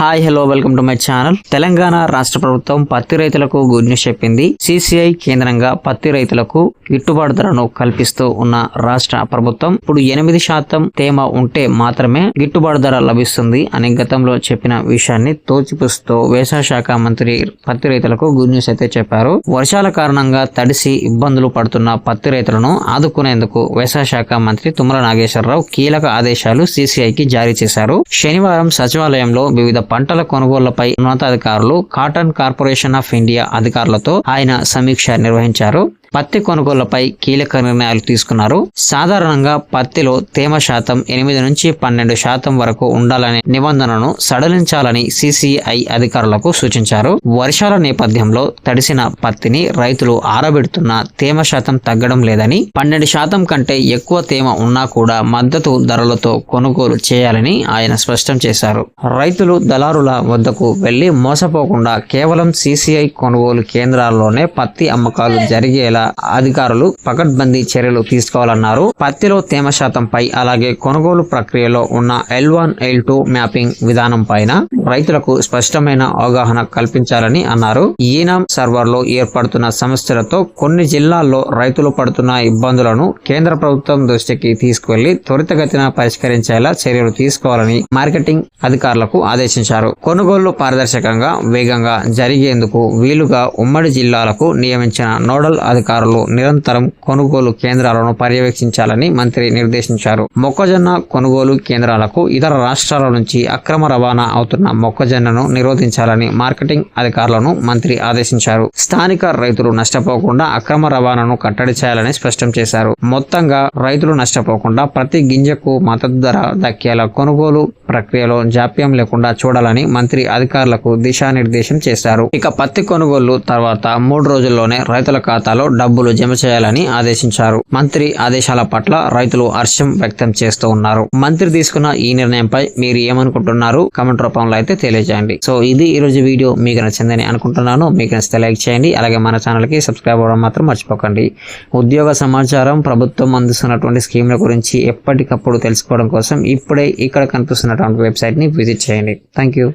Hi hello welcome to my channel Telangana రాష్ట్ర ప్రభుత్వం పత్తి రైతులకు గుడ్ న్యూస్ చెప్పింది. సిసిఐ కేంద్రంగా పత్తి రైతులకు గిట్టుబాటు ధరను కల్పిస్తూ ఉన్న రాష్ట్ర ప్రభుత్వం ఇప్పుడు ఎనిమిది శాతం తేమ ఉంటే మాత్రమే గిట్టుబాటు ధర లభిస్తుంది అని గతంలో చెప్పిన విషయాన్ని తోచిపుస్తూ వ్యవసాయ శాఖ మంత్రి పత్తి రైతులకు గుడ్ న్యూస్ అయితే చెప్పారు. వర్షాల కారణంగా తడిసి ఇబ్బందులు పడుతున్న పత్తి రైతులను ఆదుకునేందుకు వ్యవసాయ శాఖ మంత్రి తుమ్మల నాగేశ్వరరావు కీలక ఆదేశాలు సిసిఐకి జారీ చేశారు. శనివారం సచివాలయంలో వివిధ పంటల కొనుగోళ్ళపై ఉన్నతాధికారులు కాటన్ కార్పొరేషన్ ఆఫ్ ఇండియా అధికారులతో ఆయన సమీక్ష నిర్వహించారు. పత్తి కొనుగోళ్ళపై కీలక నిర్ణయాలు తీసుకున్నారు. సాధారణంగా పత్తిలో తేమ శాతం ఎనిమిది నుంచి పన్నెండు శాతం వరకు ఉండాలనే నిబంధనను సడలించాలని సిసిఐ అధికారులకు సూచించారు. వర్షాల నేపథ్యంలో తడిసిన పత్తిని రైతులు ఆరబెడుతున్న తేమ శాతం తగ్గడం లేదని పన్నెండు శాతం కంటే ఎక్కువ తేమ ఉన్నా కూడా మద్దతు ధరలతో కొనుగోలు చేయాలని ఆయన స్పష్టం చేశారు. రైతులు దళారుల వద్దకు వెళ్ళి మోసపోకుండా కేవలం సిసిఐ కొనుగోలు కేంద్రాల్లోనే పత్తి అమ్మకాలు జరిగేలా అధికారులు పకడ్బందీ చర్యలు తీసుకోవాలన్నారు. పత్తిలో తేమ శాతంపై అలాగే కొనుగోలు ప్రక్రియలో ఉన్న L one L two mapping విధానం పైన రైతులకు స్పష్టమైన అవగాహన కల్పించాలని అన్నారు. ఈనాం సర్వర్లో ఏర్పడుతున్న సమస్యలతో కొన్ని జిల్లాల్లో రైతులు పడుతున్న ఇబ్బందులను కేంద్ర ప్రభుత్వం దృష్టికి తీసుకువెళ్ళి త్వరితగతిన పరిష్కరించేలా చర్యలు తీసుకోవాలని మార్కెటింగ్ అధికారులకు ఆదేశించారు. కొనుగోళ్ళు పారదర్శకంగా వేగంగా జరిగేందుకు వీలుగా ఉమ్మడి జిల్లాలకు నియమించిన నోడల్ అధికారులు నిరంతరం కొనుగోలు కేంద్రాలను పర్యవేక్షించాలని మంత్రి నిర్దేశించారు. మొక్కజొన్న కొనుగోలు కేంద్రాలకు ఇతర రాష్ట్రాల నుంచి అక్రమ రవాణా అవుతున్న మొక్కజొన్నను నిరోధించాలని మార్కెటింగ్ అధికారులను మంత్రి ఆదేశించారు. స్థానిక రైతులు నష్టపోకుండా అక్రమ రవాణాను కట్టడి చేయాలని స్పష్టం చేశారు. మొత్తంగా రైతులు నష్టపోకుండా ప్రతి గింజకు మద్దతు ధర దక్కేలా కొనుగోలు ప్రక్రియలో జాప్యం లేకుండా చూడాలని మంత్రి అధికారులకు దిశానిర్దేశం చేశారు. ఇక పత్తి కొనుగోలు తర్వాత మూడు రోజుల్లోనే రైతుల ఖాతాలో డబ్బులు జమ చేయాలని ఆదేశించారు. మంత్రి ఆదేశాల పట్ల రైతులు హర్షం వ్యక్తం చేస్తూ ఉన్నారు. మంత్రి తీసుకున్న ఈ నిర్ణయంపై మీరు ఏమనుకుంటున్నారు? కమెంట్ రూపంలో అయితే తెలియజేయండి. సో ఇది ఈ రోజు వీడియో. మీకు నచ్చిందని అనుకుంటున్నాను. మీకు నచ్చితే లైక్ చేయండి. అలాగే మన ఛానల్కి సబ్స్క్రైబ్ అవ్వడం మాత్రం మర్చిపోకండి. ఉద్యోగ సమాచారం ప్రభుత్వం అందిస్తున్నటువంటి స్కీమ్ల గురించి ఎప్పటికప్పుడు తెలుసుకోవడం కోసం ఇప్పుడే ఇక్కడ కనిపిస్తున్నటువంటి వెబ్సైట్ని విజిట్ చేయండి. Thank you.